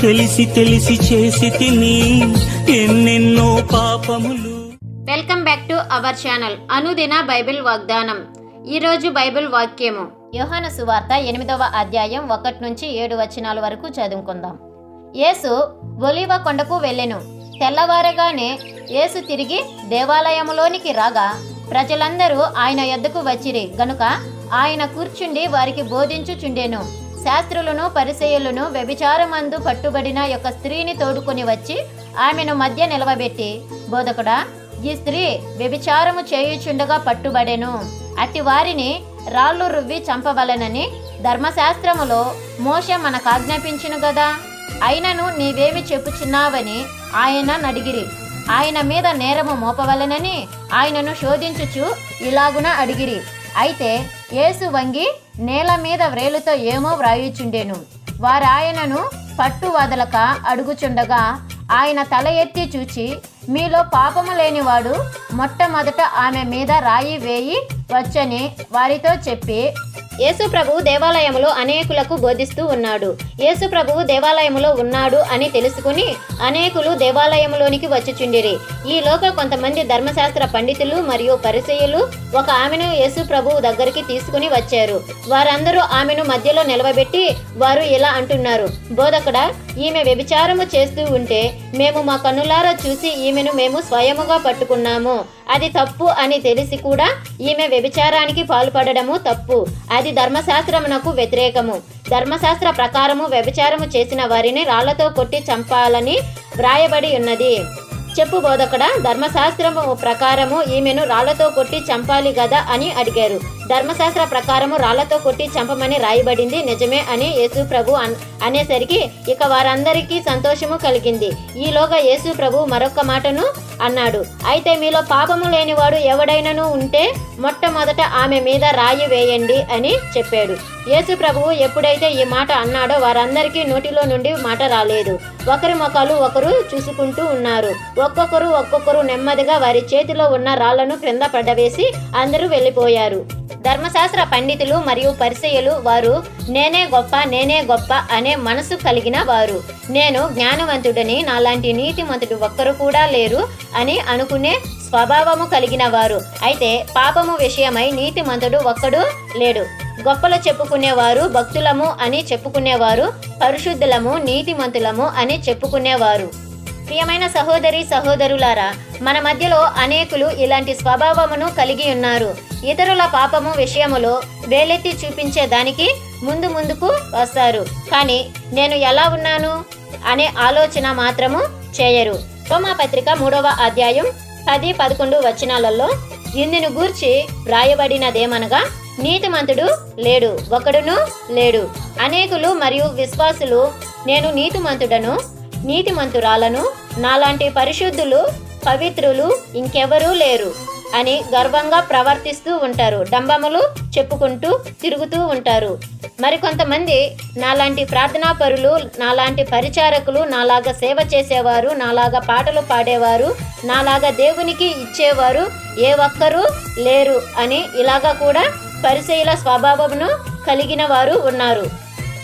తెలిసి తెలిసి చేసి తిని ఎన్నెన్నో పాపములు. Welcome back to our channel. అనుదిన బైబిల్ వాగ్దానం. ఈరోజు బైబిల్ వాక్యము. యోహాన సువార్త ఎనిమిదవ అధ్యాయం ఒకటి నుంచి ఏడు వచనాల వరకు చదువుకుందాం. యేసు ఒలివ కొండకు వెళ్ళెను. తెల్లవారగానే యేసు తిరిగి దేవాలయములోనికి రాగా ప్రజలందరూ ఆయన ఎద్దకు వచ్చిరి. గనుక ఆయన కూర్చుండి వారికి బోధించుచుండెను. శాస్త్రులను పరిచయులను వ్యభిచారమందు పట్టుబడిన యొక్క స్త్రీని తోడుకొని వచ్చి ఆమెను మధ్య నిలవబెట్టి బోధకుడా ఈ స్త్రీ వ్యభిచారము చేయుచుండగా పట్టుబడెను. అట్టి వారిని రాళ్ళు రువ్వి చంపవలెనని ధర్మశాస్త్రములో మోష మనకు ఆజ్ఞాపించును గదా. అయినను నీవేమి చెప్పుచున్నావని ఆయన నడిగిరి. ఆయన మీద నేరము మోపవలెనని ఆయనను శోధించుచు ఇలాగున అడిగిరి. అయితే యేసు వంగి నేల మీద వ్రేలుతో ఏమో వ్రాయుచుండెను. వారాయనను పట్టు వదలక అడుగుచుండగా ఆయన తల ఎత్తి చూచి మీలో పాపము లేనివాడు మొట్టమొదట ఆమె మీద రాయి వేయి వచ్చని వారితో చెప్పి యేసుప్రభు దేవాలయములో అనేకులకు బోధిస్తూ ఉన్నాడు. యేసుప్రభు దేవాలయములో ఉన్నాడు అని తెలుసుకుని అనేకులు దేవాలయములోనికి వచ్చుచుండిరి. ఈలోగా కొంతమంది ధర్మశాస్త్ర పండితులు మరియు పరిచయులు ఒక ఆమెను యేసుప్రభు దగ్గరికి తీసుకుని వచ్చారు. వారందరూ ఆమెను మధ్యలో నిలవబెట్టి వారు ఇలా అంటున్నారు బోధకుడా ఈమె వ్యభిచారము చేస్తూ ఉంటే మేము మా కన్నులారా చూసి ఈమెను మేము స్వయముగా పట్టుకున్నాము. అది తప్పు అని తెలిసి కూడా ఈమె వ్యభిచారానికి పాల్పడడము తప్పు. అది ధర్మశాస్త్రమునకు వ్యతిరేకము. ధర్మశాస్త్ర ప్రకారము వ్యభిచారము చేసిన వారిని రాళ్ళతో కొట్టి చంపాలని వ్రాయబడి ఉన్నది. చెప్పు బోధకుడ ధర్మశాస్త్రము ప్రకారము ఈమెను రాళ్ళతో కొట్టి చంపాలి కదా అని అడిగారు. ధర్మశాస్త్ర ప్రకారము రాళ్ళతో కొట్టి చంపమని రాయబడింది నిజమే అని యేసు ప్రభు అన్- అనేసరికి ఇక వారందరికీ సంతోషము కలిగింది. ఈలోగా యేసు ప్రభు మరొక మాటను అన్నాడు. అయితే మీలో పాపము లేనివాడు ఎవడైనను ఉంటే మొట్టమొదట ఆమె మీద రాయి వేయండి అని చెప్పాడు. యేసు ప్రభువు ఎప్పుడైతే ఈ మాట అన్నాడో వారందరికీ నోటిలో నుండి మాట రాలేదు. ఒకరి ముఖాలు ఒకరు చూసుకుంటూ ఉన్నారు. ఒక్కొక్కరు ఒక్కొక్కరు నెమ్మదిగా వారి చేతిలో ఉన్న రాళ్ళను క్రింద పడవేసి అందరూ వెళ్ళిపోయారు. ధర్మశాస్త్ర పండితులు మరియు పరిచయులు వారు నేనే గొప్ప నేనే గొప్ప అనే మనసు కలిగిన వారు. నేను జ్ఞానవంతుడని నాలాంటి నీతిమంతుడు ఒక్కరు కూడా లేరు అని అనుకునే స్వభావము కలిగిన వారు. అయితే పాపము విషయమై నీతిమంతుడు ఒక్కడు లేడు. గొప్పలు చెప్పుకునేవారు భక్తులము అని చెప్పుకునేవారు పరిశుద్ధులము నీతిమంతులము అని చెప్పుకునేవారు. ప్రియమైన సహోదరి సహోదరులారా మన మధ్యలో అనేకులు ఇలాంటి స్వభావమును కలిగి ఉన్నారు. ఇతరుల పాపము విషయములో వేలెత్తి చూపించే దానికి ముందు ముందుకు వస్తారు. కానీ నేను ఎలా ఉన్నాను అనే ఆలోచన మాత్రము చేయరు. పత్రిక మూడవ అధ్యాయం పది పదకొండు వచనాలలో ఇందును గూర్చి వ్రాయబడినదేమనగా నీతిమంతుడు లేడు ఒకడును లేడు. అనేకులు మరియు విశ్వాసులు నేను నీతిమంతుడను నీతిమంతురాలను నాలాంటి పరిశుద్ధులు పవిత్రులు ఇంకెవరూ లేరు అని గర్వంగా ప్రవర్తిస్తూ ఉంటారు. డంబములు చెప్పుకుంటూ తిరుగుతూ ఉంటారు. మరికొంతమంది నాలాంటి ప్రార్థనా పరులు నాలాంటి పరిచారకులు నాలాగా సేవ చేసేవారు నాలాగా పాటలు పాడేవారు నాలాగా దేవునికి ఇచ్చేవారు ఏ ఒక్కరూ లేరు అని ఇలాగా కూడా పరిచయుల స్వభావమును కలిగిన వారు ఉన్నారు.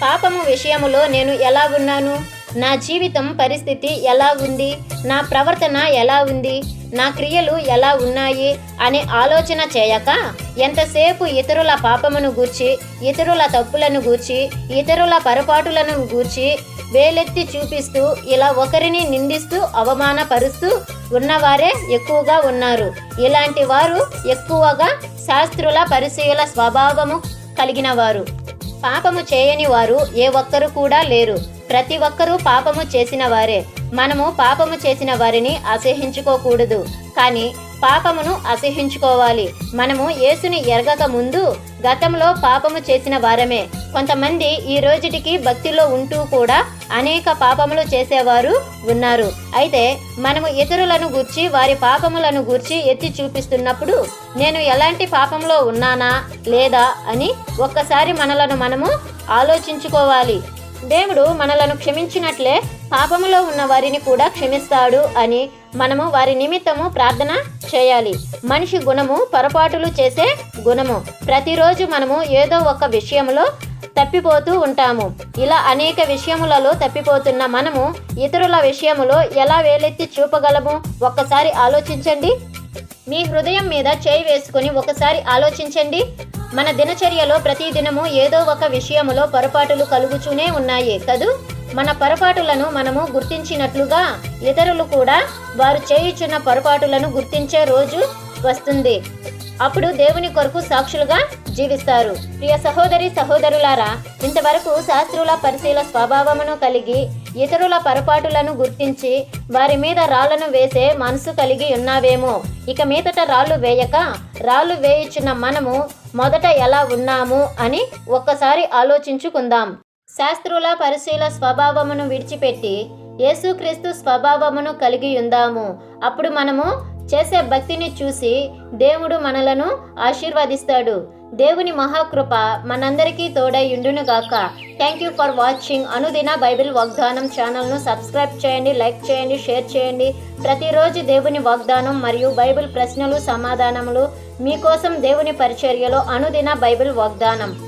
పాపము విషయములో నేను ఎలా ఉన్నాను? నా జీవితం పరిస్థితి ఎలా ఉంది? నా ప్రవర్తన ఎలా ఉంది? నా క్రియలు ఎలా ఉన్నాయి? అనే ఆలోచన చేయక ఎంతసేపు ఇతరుల పాపమును గూర్చి ఇతరుల తప్పులను గూర్చి ఇతరుల పొరపాటులను గూర్చి వేలెత్తి చూపిస్తూ ఇలా ఒకరిని నిందిస్తూ అవమానపరుస్తూ ఉన్నవారే ఎక్కువగా ఉన్నారు. ఇలాంటి వారు ఎక్కువగా శాస్త్రుల పరిచయుల స్వభావము కలిగిన వారు పాపము చేయని వారు ఏ ఒక్కరు కూడా లేరు. ప్రతి ఒక్కరూ పాపము చేసిన వారే మనము పాపము చేసిన వారిని అసహించుకోకూడదు కానీ పాపమును అసహించుకోవాలి మనము యేసుని ఎరగక ముందు గతంలో పాపము చేసిన వారమే. కొంతమంది ఈ రోజుటికి భక్తిలో ఉంటూ కూడా అనేక పాపములు చేసేవారు ఉన్నారు. అయితే మనము ఇతరులను గూర్చి వారి పాపములను గూర్చి ఎత్తి చూపిస్తున్నప్పుడు నేను ఎలాంటి పాపంలో ఉన్నానా లేదా అని ఒక్కసారి మనలను మనము ఆలోచించుకోవాలి. దేవుడు మనలను క్షమించినట్లే పాపములో ఉన్న వారిని కూడా క్షమిస్తాడు అని మనము వారి నిమిత్తము ప్రార్థన చేయాలి. మనిషి గుణము పొరపాటులు చేసే గుణము. ప్రతిరోజు మనము ఏదో ఒక విషయంలో తప్పిపోతూ ఉంటాము. ఇలా అనేక విషయములలో తప్పిపోతున్న మనము ఇతరుల విషయములో ఎలా వేలెత్తి చూపగలము? ఒక్కసారి ఆలోచించండి. మీ హృదయం మీద చేయి వేసుకుని ఒకసారి ఆలోచించండి. మన దినచర్యలో ప్రతి దినము ఏదో ఒక విషయములో పొరపాటులు కలుగుతూనే ఉన్నాయి. కదూ మన పొరపాటులను మనము గుర్తించినట్లుగా ఇతరులు కూడా వారు చేయుచున్న పొరపాటులను గుర్తించే రోజు వస్తుంది. అప్పుడు దేవుని కొరకు సాక్షులుగా జీవిస్తారు. ప్రియ సహోదరి సహోదరులారా ఇంతవరకు శాస్త్రుల పరిశీల స్వభావమును కలిగి ఇతరుల పొరపాటులను గుర్తించి వారి మీద రాళ్ళను వేసే మనసు కలిగి ఉన్నావేమో. ఇక మీదట రాళ్ళు వేయక రాళ్ళు వేయుచున్న మనము మొదట ఎలా ఉన్నాము అని ఒక్కసారి ఆలోచించుకుందాం. శాస్త్రుల పరిశీల స్వభావమును విడిచిపెట్టి యేసుక్రీస్తు స్వభావమును కలిగి ఉందాము. అప్పుడు మనము చేసే భక్తిని చూసి దేవుడు మనలను ఆశీర్వదిస్తాడు. దేవుని మహాకృప మనందరికీ తోడై థ్యాంక్ యూ ఫర్ వాచింగ్ అనుదిన బైబిల్ వాగ్దానం ఛానల్ను సబ్స్క్రైబ్ చేయండి లైక్ చేయండి షేర్ చేయండి. ప్రతిరోజు దేవుని వాగ్దానం మరియు బైబిల్ ప్రశ్నలు సమాధానములు మీకోసం దేవుని పరిచర్యలో అనుదిన బైబిల్ వాగ్దానం.